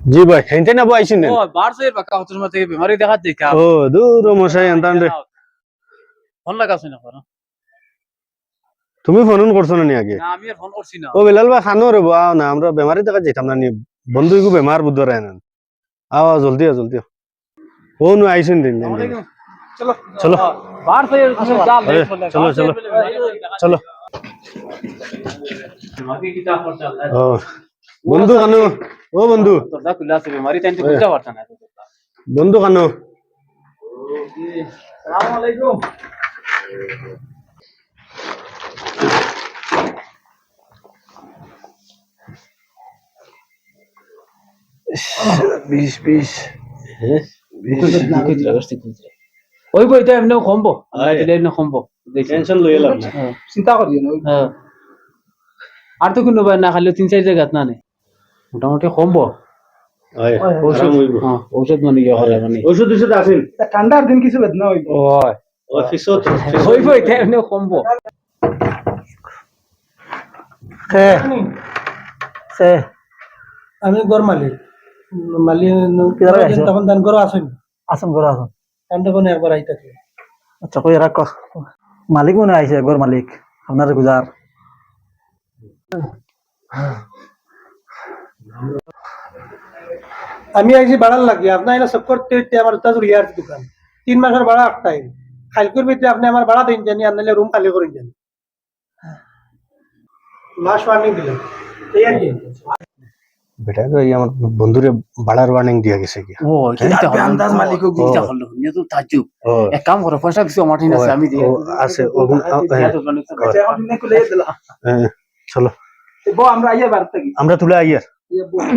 জি ভাই না ফোন তুমি ফোন করছ না আগে ও বিলাল ভাই খানো রে বাও না আমরা বেমারি দেখা যেতাম না নি বেমার বুদ্ধ রে না আও আও, জলদি আও জলদি আও। ও নু আইছেন দিন দিন। চলো। চলো। চলো, চলো। চলো। বন্ধু কানো ও বন্ধু। বন্ধু কানো। আসসালামু আলাইকুম বিশ বিশ ওই বই তো এমনি কমবো এমনি কমবো টেনশন লই না চিন্তা করি হ্যাঁ আর তো কোনো না খালি তিন চার জায়গাত না নে মোটামুটি কমবো হয় হইব হ্যাঁ ঔষধ মানে ইয়ে করে মানে ওষুধ ওষুধ আছেন ঠান্ডার দিন কিছু বেদনা হইব ওই অফিসত বই তো এমনি কমবো সে সে আমি গর মালিক মালিক তখন দান করো আসুন। আসুন করো আসুন। কান্ড কোনে একবার আইতাছে আচ্ছা কই রাখ মালিক মনে আইছে গর মালিক। আপনার গুজার। আমি আইছি ভাড়ার লাগি আপনার এটা সব করতে হইতে আমার তাজুর ইয়ার দোকান। তিন মাসের ভাড়া একটাই খালকুর ভিতরে আপনি আমার ভাড়া দিন জানি আনলে রুম খালি করে যান মাস ওয়ার্নিং দিলেন এই আর কি? বেটা তো এই আমার বন্ধুরে বাড়ার ওয়ার্নিং দিয়া গেছে কি ও কিনতে আন্দাজ মালিক হলো নিয়ে তো এক কাম করো পয়সা কিছু আমার ঠিক আছে আমি দিয়ে আছে ওগুন হ্যাঁ, হ্যাঁ, চলো। বো আমরা আইয়া বাড়ি থাকি। আমরা তুলে আইয়ার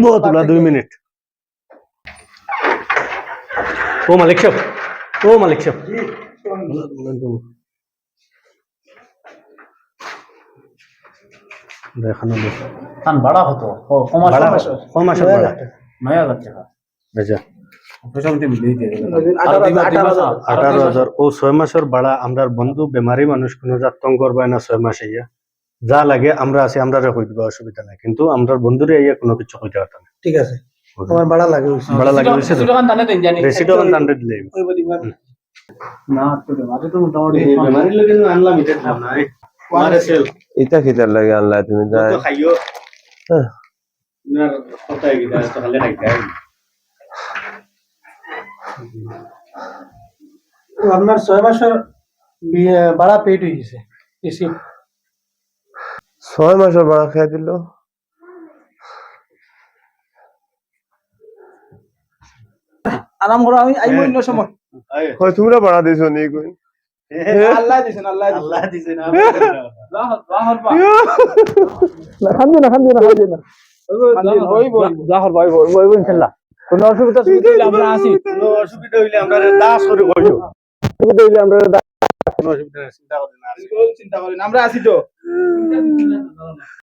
বো তুলা দুই মিনিট। ও মালিক সাহেব। ও মালিক সাহেব। দেখানো দে আচ্ছা। আঠারো হাজার, ও ছয় মাসের ভাড়া আমরা বন্ধু বেমারি মানুষ কোনো যাত্তং করবে না ছয় মাস ইয়া যা লাগে আমরা আছি আমরা কই দিবা অসুবিধা নাই। কিন্তু আমরা বন্ধুরে ইয়া কোনো কিছু কইতে পারতাম না ঠিক আছে। তোমার ভাড়া লাগে ভাড়া লাগে হইছে তো? কিছু টাকা দানে দেন জানি। রেসিট ওখান টান্ডে দিলে। ওই বদি ভাড়া না, তো বেমারি তো মোটামুটি বেমারি লাগে আনলাম এটা না এটা খিতার লাগে আল্লাহ তুমি তো খাইও হ্যাঁ। আপনার ছয় মাসের ভাড়া পেড হয়ে গেছে ছয় মাসের ভাড়া খাই দিল। আরাম করো আমি আইব অন্য সময়। হয়। তোমরা ভাড়া দিছো নি কই আল্লাহ দিছেন আল্লাহ আল্লাহ দিছে না না না খান্দি না। খান্দি না জাহর ভাই বই বই ইনশাআল্লাহ কোনো অসুবিধা সুবিধা হইলে আমরা আছি কোনো অসুবিধা হইলে আমরা দাস করে কইও অসুবিধা হইলে আমরা কোনো অসুবিধা চিন্তা করেন না চিন্তা করেন আমরা আছি তো।